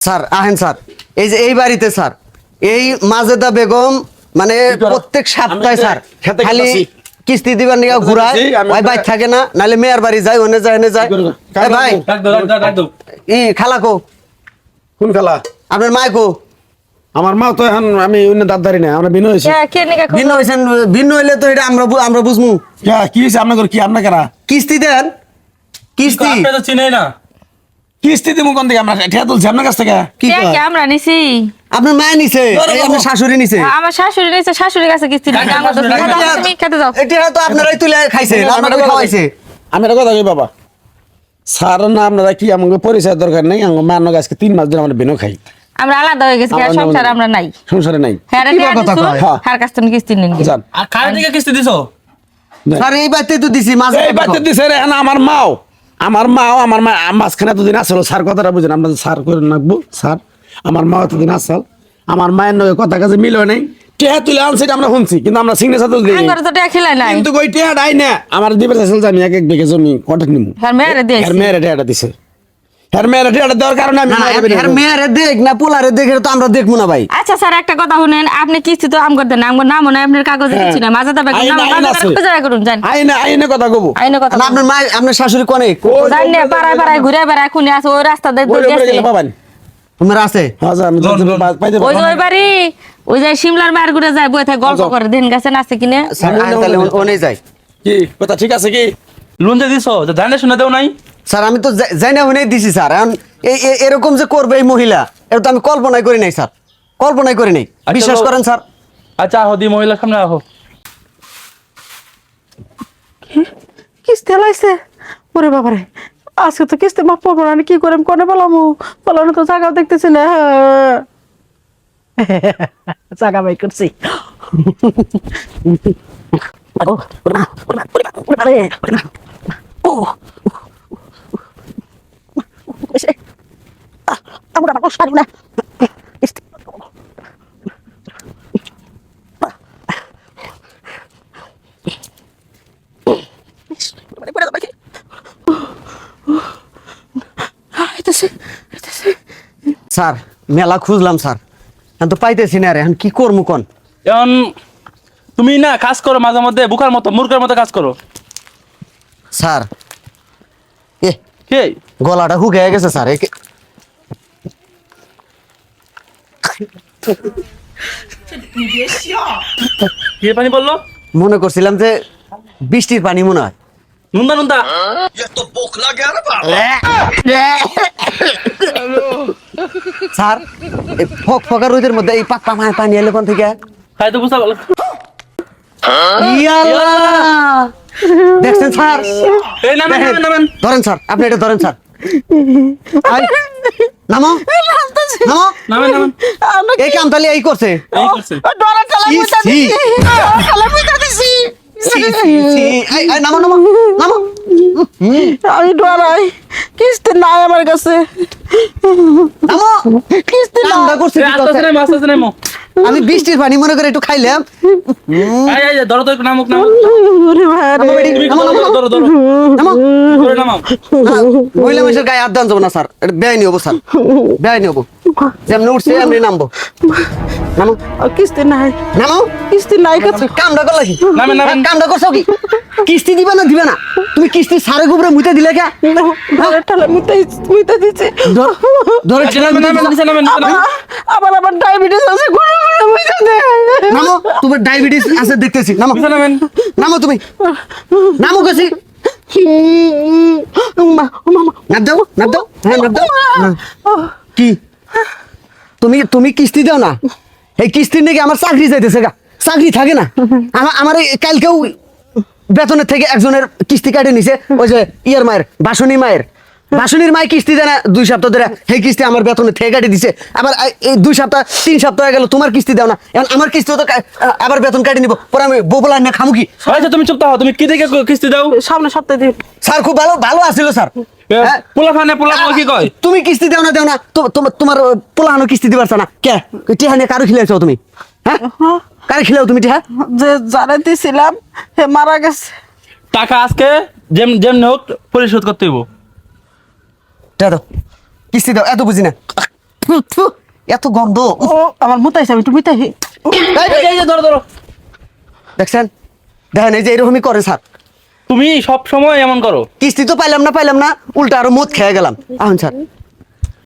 Sir আহেন sir এই যে এই বাড়িতে স্যার এই মাজেদা বেগম মানে প্রত্যেক সপ্তাহে স্যার খালি কিস্তি দিবার নিয়ে ঘুরায় ওই তো- থাকে না নাহলে মেয়ের বাড়ি যায় ওনে যায় এনে যায়। এ ভাই কাকা ডাক দাও ডাক দাও ডাক দাও। ই খালা কো? কোন খেলা? আপনার মায় কো? আমার মা তো এখন আমি অন্য দাঁতদারি না আমরা বিনয় হয়েছি। নিকা ভিন্ন হয়েছেন ভিন্ন হইলে তো এটা আমরা আমরা বুঝমু। কি হয়েছে আপনার কি আপনার কিস্তি দেন। কিস্তি। আপনি তো চিনেই না। কিস্তি দিব কোন থেকে আমরা ঠেয়া তুলছি। আপনার কাছ থেকে? কি কে কয়? কে আমরা নিছি? আপনার নিছে? ধরো, এই আপনার ধরো। শাশুড়ি নিছে? আমার শাশুড়ি নিছে শাশুড়ির কাছে কিস্তি দিই কাকা, আমার তো শাশুড়ি, খেতে কাকা। দাও, তুমি খেতে দাও এটা তো আপনারাই তুলে খাইছে আপনারা খাওয়াইছে। আমি একটা কথা কই বাবা? স্যার না আপনারা কি আমাকে পরিচয় দরকার নাই? আমার মা নাকি আজকে তিন মাস ধরে আমরা বিনো খাই। আমরা আলাদা হয়ে গেছি আমরা আর সংসার আমরা নাই। সংসারে নাই। হ্যাঁ রে কি টিয়া কথা কয়? হ্যাঁ। হার কাছ থেকে কিস্তি নিন জান আর খায় দিকে কিস্তি দিছো? স্যার এই বাড়িতে তো দিছি মাঝে এই বাচ্চা দিছে রে আমার মাও। আমার মাও আমার মা মাঝখানে এতদিন আসলো স্যার কথাটা বুঝেন আমরা স্যার করে রাখব স্যার। আমার মা এতদিন আসল আমার মায়ের নয় কথা কাছে মিল নেই। টেহা তুলে আনছে আমরা শুনছি কিন্তু আমরা সিগনেচার তো দিই কিন্তু কই টেহা ডাই না। আমার দিবে চাইছিল যে আমি এক এক বিঘে জমি কটা নিমু। মেয়েরা দিয়েছি। মেয়ের টেহাটা দিছে। এর মেয়ের টেহাটা দেওয়ার কারণে আমি না না মায়ের বিয়ে এর করব। মেয়েরে দেখ না পোলারে দেখে তো আমরা দেখব না ভাই। আচ্ছা স্যার একটা কথা শুনেন আপনি কিস্তি তো আম করতেন আমগর নাম মনে হয় আপনার কাগজে হ্যাঁ। কিছু না মাঝে তবে আইন- নাম আইন মাঝে আছে। খুঁজে বের করুন জান আইনে আইনে কথা কব। আইনে কথা আপনার মা আপনার শাশুড়ি কোনে? জান না পাড়ায় পাড়ায় ঘুরে বেড়ায় খুনে আছে ওই রাস্তা দিয়ে ওই গেছে। তোমার আছে? হ্যাঁ জান জন, জন। পাইতে ওই ওই বাড়ি ওই যে শিমলার মার ঘুরে যায় বই থাকে গল্প আচ্ছা। করে দিন গেছেন আছে কিনে। স্যার তাহলে ওনে যাই কি কথা ঠিক আছে কি? লোন যে দিছো জানে শুনে দেও নাই? স্যার আমি তো যাই- যাই না ওনে দিছি স্যার। এখন এই এরকম যে করবে এই মহিলা এটা তো আমি কল্পনাই করি নাই স্যার। কল্পনাই করি নাই। আচ্ছা, বিশ্বাস করেন স্যার। আচ্ছা আহো দি মহিলার সামনে আহো। কিস্তি লাইছে? ওরে বাবারে আজকে তো কিস্তি মাফ পাবো না কি করে কোনে পালামু পালানো তো জায়গাও দেখতেছি না জায়গা বাই করছি। ও, ওরে মা, ওরে মা, ওরে মা, ওরে মা রে, ওরে মা। ও, এসে, আহ, আমরা আমার সারি না কিস্তি পড়ে পড়ে যাবে কি আইতাছে আইতাছে স্যার মেলা খুঁজলাম স্যার। এখন তো পাইতেছি না রে এখন কি করব কোন? এখন তুমি না কাজ করো মাঝে মধ্যে বুকার মতো মূর্খের মতো কাজ করো। স্যার এ কে? গলাটা হুকে গেছে স্যার একে- কে পানি বলল? মনে করছিলাম যে বৃষ্টির পানি মনে হয়। নুন্দা নুন্দা। স্যার এই ফক ফকা রোদের মধ্যে এই পাক্কা মায়ের পানি এলো কোন থেকে? খাই তো বুঝতে পারল ইয়াল্লা! দেখছেন স্যার? ধরেন স্যার আপনি এটা ধরেন স্যার। নামো নামো। এই কাম তাহলে এই করছে। নামো নামো নামো। আমি ডরাই। কিস্তি নাই আমার কাছে। কিস্তি করছে নেমো আমি বৃষ্টির পানি মনে করে একটু খাইলাম। ধরো তো নামুক মহিলা মানুষের গায়ে হাত দেন যাব না স্যার। এটা বেআইনি হব স্যার। বেআইনি হব। যেমনি উঠছে এমনি নামবো। নামো। কিস্তি নাই। নামো। কিস্তি নাই কামটা করলা কি? কামটা করছ কি? কিস্তি দিবা না দিবে না? তুমি কিস্তি সারে গুবরে মুতে দিলে কে? ডরা ঠেলা মুইতা মুইতা দিছি। ধর- নামেন আবার আবার ডায়াবেটিস আছে দে নামো তোমার ডায়াবেটিস আছে দেখতেছি। নামো। নামো তুমি। নামো গেছি দাও দাও। হ্যাঁ দাও। হ্যাঁ। কি? তুমি তুমি কিস্তি দাও না? এই কিস্তির নাকি আমার চাকরি যাইতেছে গা। চাকরি থাকে না। আমার আমার এই কালকেও বেতনের থেকে একজনের কিস্তি কাটে নিছে ওই যে ইয়ের মায়ের বাসনী মায়ের। বাসনীর মায়ের কিস্তি দেয় না দুই সপ্তাহ ধরে সেই কিস্তি আমার বেতনের থেকে কাটে দিছে। আবার এই- দুই সপ্তাহ তিন সপ্তাহ হয়ে গেল তোমার কিস্তি দাও না। এখন আমার কিস্তি তো আবার বেতন কাটে নিব। পরে আমি বোবলা না খামু কি? আচ্ছা তুমি চুপ থাকো তুমি কি থেকে কিস্তি দাও? সামনে সপ্তাহে দিন। স্যার খুব ভালো ভালো আসছিল স্যার। হ্যাঁ? পোলা ফানে পোলা পোলা কি কয়? তুমি কিস্তি দেও না দেও না। তোমার তোমার পোলাহানো কিস্তি দিবার না। কে? টিহা নিয়ে কারও খিলাইছো তুমি? হ্যাঁ। কারে খিলাও তুমি টিহা? যে জানে দিছিলাম হে মারা গেছে। টাকা আজকে যেম হোক পরিশোধ করতে হইব। দাও কিস্তি দাও এত বুঝি না। এত গন্ধ। ও আমার মুতাইছে আমি মুতাইছি যে ধরো ধরো। দেখছেন? দেখেন এই যে এরকমই করে স্যার। তুমি সব সময় এমন করো। কিস্তি তো পাইলাম না পাইলাম না উল্টা আরও মদ খেয়ে গেলাম। এখন স্যার।